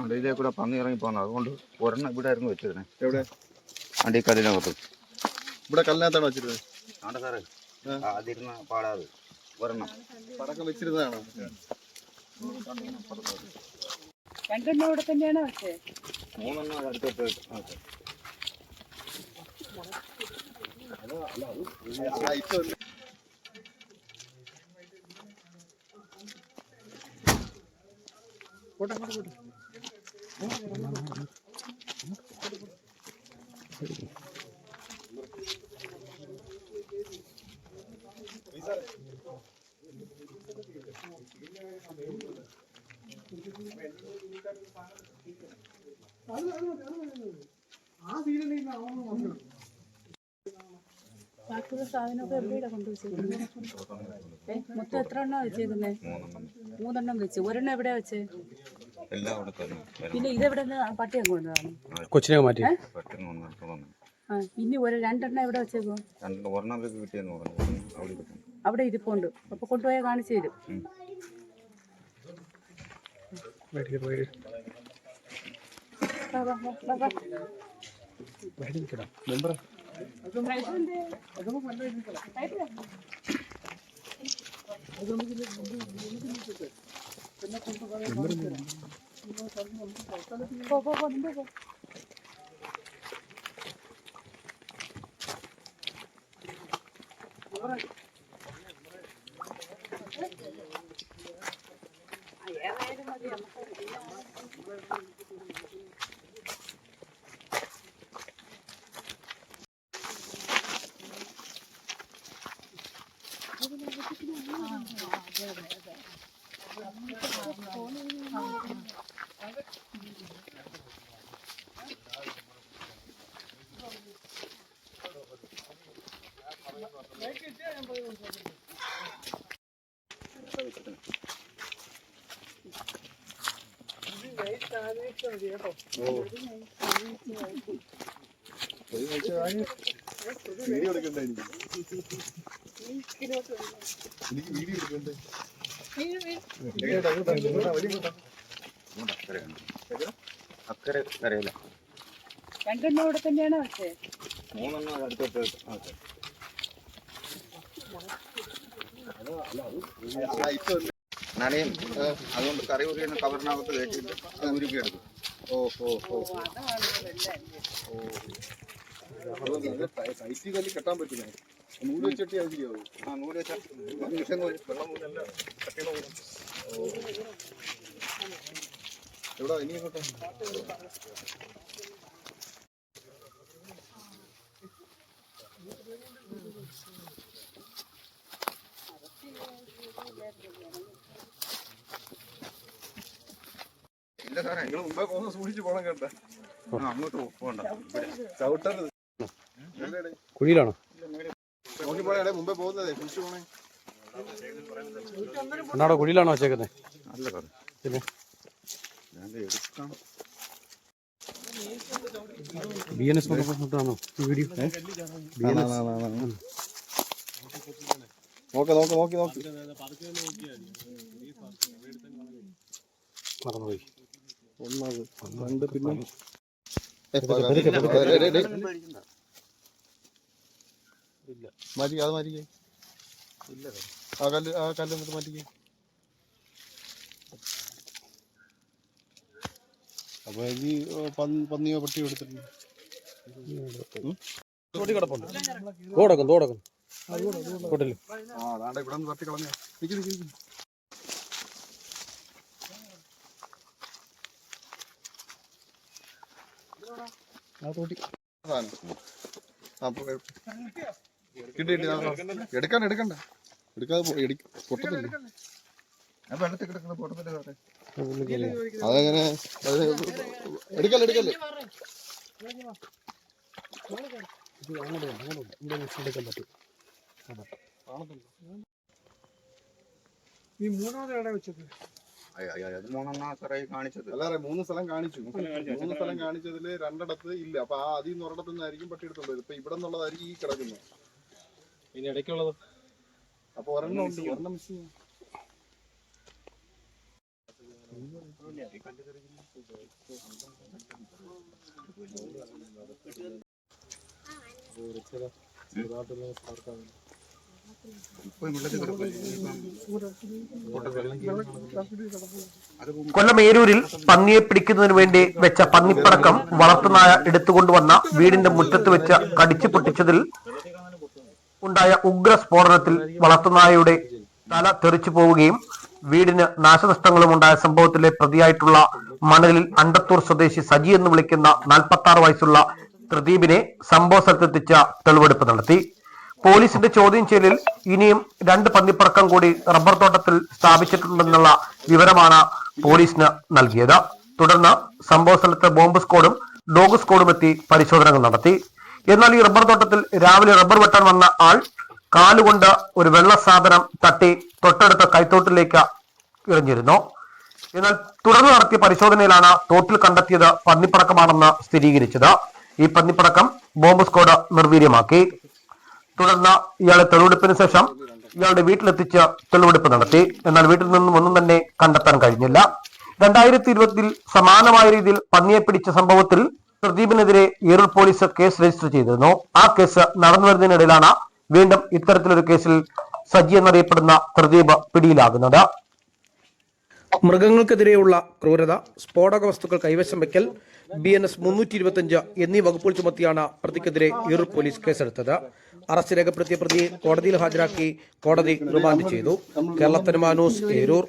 അവിടെ ഇതേ കൂടെ പന്നി ഇറങ്ങി പോകുന്നത് അതുകൊണ്ട് ഒരെണ്ണം ഇവിടെ ആയിരുന്നു വെച്ചിരുന്നത് എവിടെ? അണ്ടി കല്ലിനകത്ത്. ഇവിടെ കല്ലിനകത്താണ് വെച്ചിരുന്നത് ആണ്ട സാറേ. അതിരുന്ന പാടാത്. ഒരെണ്ണം. പടക്കം വെച്ചിരുന്നതാണ്? രണ്ടെണ്ണം ഇവിടെ തന്നെയാണ് വെച്ചേ? മൂന്നെണ്ണം അടുത്തോട്ട് വെച്ചു. ആ, ഇപ്പൊ ഇല്ല. ബാക്കിയുള്ള സാധനമൊക്കെ എവിടെയാണ് കൊണ്ടുവച്ചേക്കുന്നത് ഏ മൊത്തം എത്ര എണ്ണ വെച്ചേക്കുന്നേ? മൂന്നെണ്ണം വെച്ച്. ഒരെണ്ണം എവിടെയാ വെച്ചേ? എല്ലാം അവിടെ തന്നെ പിന്നെ ഇതെവിടെ പട്ടി അങ്ങ് കൊച്ചിനെ മാറ്റി. ആ ഇനി ഒരു രണ്ടെണ്ണം എവിടെ വെച്ചേക്കും അവിടെ ഇരിപ്പുണ്ട്. അപ്പൊ കൊണ്ടുപോയാൽ കാണിച്ചു തരും. బయటికి బయట బయటికి ఇక్కడ నెంబర్ పో పో పో నిండు పో Thank you. വാങ്ങി. വീഡിയോ എടുക്കണ്ടേ എനിക്ക് എനിക്ക് വീഡിയോ എനിക്ക്? ഇങ്ങോട്ട് അക്കരെ അറിയില്ല രണ്ടെണ്ണം ഇവിടെ തന്നെയാണ് പക്ഷേ മൂന്നെണ്ണം അടുത്തോട്ട്. നനയും അതുകൊണ്ട് കറി ഉരിയുന്ന കവറിനകത്ത് കയറ്റിയിട്ട് ഉരുക്കിയെടുക്കും ഓ ഓ ഓ ഓ വെച്ചിട്ട് ആ എങ്ങോട്ടാ ഇല്ല സാറേ നിങ്ങൾ മുമ്പേ പോകുന്ന സൂക്ഷിച്ച് പോകണം കേട്ടാ. അങ്ങോട്ട് പോകണ്ട ചവിട്ടത്? കുഴിയിലാണോ? എന്നാടോ കുഴിയിലാണോ വെച്ചേക്കുന്നത് പിന്നെ? ബി എൻ എസ് ഈ വീഡിയോ? നോക്ക നോക്ക നോക്കി നോക്കി. മറന്നുപോയി. ഒന്നത്. രണ്ട് പിന്നെ. മതി മാറ്റി അത് മാറ്റിക്കേ ആ കല്ല് ആ കല്ല് എന്നിട്ട് മാറ്റിക്കേ. അപ്പോൾ ഈ പന്നിയോ പട്ടിയോ എടുത്തിട്ടുണ്ട്. കിടപ്പുണ്ട് തോടക്കും തോടക്കും. കോട്ടിൽ ഇവിടെ നിന്ന് തട്ടി കളഞ്ഞ. നിക്ക് നിക്ക് ആ തോട്ടി. പോ- കിട്ടി കിട്ടി എടുക്കണ്ട എടുക്കണ്ട. എടുക്കാതെ പൊട്ടത്തില്ല. ആ വെള്ളത്തിൽ കിടക്കുന്ന പോട്ടത്തില്ല സാറേ. അതങ്ങനെ? അത് എടുക്കല്ല എടുക്കല്ലേ? എടുക്കാൻ പറ്റും അല്ലാതെ മൂന്ന് സ്ഥലം കാണിച്ചു. മൂന്ന് സ്ഥലം കാണിച്ചതിൽ രണ്ടിടത്ത് ഇല്ല. അപ്പൊ ആ അതിൽ നിന്ന് ഒരിടത്തു നിന്നായിരിക്കും പട്ടി എടുത്തുള്ളത് ഇപ്പൊ ഇവിടെ നിന്നുള്ളതായിരിക്കും ഈ കിടക്കുന്നത്. ഇനി ഇടയ്ക്കുള്ളത്. അപ്പൊ ഒരെണ്ണം ഉണ്ട് ഒരെണ്ണം മിസ് കൊല്ലം ഏരൂരിൽ പന്നിയെ പിടിക്കുന്നതിന് വേണ്ടി വെച്ച പന്നിപ്പടക്കം വളർത്തുനായ എടുത്തുകൊണ്ടുവന്ന വീടിന്റെ മുറ്റത്ത് വെച്ച് കടിച്ചു പൊട്ടിച്ചതിൽ ഉണ്ടായ ഉഗ്ര സ്ഫോടനത്തിൽ വളർത്തുനായയുടെ തല തെറിച്ചു പോവുകയും വീടിന് നാശനഷ്ടങ്ങളും ഉണ്ടായ സംഭവത്തിലെ പ്രതിയായിട്ടുള്ള മണലിൽ അണ്ടത്തൂർ സ്വദേശി സജി എന്ന് വിളിക്കുന്ന നാൽപ്പത്തി ആറ് വയസ്സുള്ള പ്രദീപിനെ സംഭവ സ്ഥലത്തെത്തിച്ച തെളിവെടുപ്പ് നടത്തി. പോലീസിന്റെ ചോദ്യം ചെയ്യലിൽ ഇനിയും രണ്ട് പന്നിപ്പറക്കം കൂടി റബ്ബർ തോട്ടത്തിൽ സ്ഥാപിച്ചിട്ടുണ്ടെന്നുള്ള വിവരമാണ് പോലീസിന് നൽകിയത്. തുടർന്ന് സംഭവ സ്ഥലത്ത് ബോംബ് സ്ക്വാഡും ഡോഗ് സ്ക്വാഡും എത്തി പരിശോധനകൾ നടത്തി. എന്നാൽ ഈ റബ്ബർ തോട്ടത്തിൽ രാവിലെ റബ്ബർ വെട്ടാൻ വന്ന ആൾ കാലുകൊണ്ട് ഒരു വെള്ള സാധനം തട്ടി തൊട്ടടുത്ത കൈത്തോട്ടിലേക്ക് എറിഞ്ഞിരുന്നു. എന്നാൽ തുടർന്ന് നടത്തിയ പരിശോധനയിലാണ് തോട്ടിൽ കണ്ടെത്തിയത് പന്നിപ്പടക്കമാണെന്ന് സ്ഥിരീകരിച്ചത്. ഈ പന്നിപ്പടക്കം ബോംബ് സ്ക്വാഡ് നിർവീര്യമാക്കി. തുടർന്ന് ഇയാളെ തെളിവെടുപ്പിന് ശേഷം ഇയാളുടെ വീട്ടിലെത്തിച്ച് തെളിവെടുപ്പ് നടത്തി. എന്നാൽ വീട്ടിൽ നിന്നും ഒന്നും തന്നെ കണ്ടെത്താൻ കഴിഞ്ഞില്ല. രണ്ടായിരത്തി ഇരുപതിൽ സമാനമായ രീതിയിൽ പന്നിയെ പിടിച്ച സംഭവത്തിൽ പ്രദീപിനെതിരെ ഈറൂർ പോലീസ് കേസ് രജിസ്റ്റർ ചെയ്തിരുന്നു. ആ കേസ് നടന്നു വരുന്നതിനിടയിലാണ് വീണ്ടും ഇത്തരത്തിലൊരു കേസിൽ സജി എന്നറിയപ്പെടുന്ന പ്രദീപ് പിടിയിലാകുന്നത്. മൃഗങ്ങൾക്കെതിരെയുള്ള ക്രൂരത സ്ഫോടക വസ്തുക്കൾ കൈവശം വയ്ക്കൽ ബി എൻ എസ് മുന്നൂറ്റി ഇരുപത്തിയഞ്ച് എന്നീ വകുപ്പുകൾ ചുമത്തിയാണ് പ്രതിക്കെതിരെ ഈറൂർ പോലീസ് കേസെടുത്തത്. അറസ്റ്റ് രേഖപ്പെടുത്തിയ പ്രതിയെ കോടതിയിൽ ഹാജരാക്കി കോടതി റിമാൻഡ് ചെയ്തു. കേരളത്തിന് മാനൂസ് ഏരൂർ.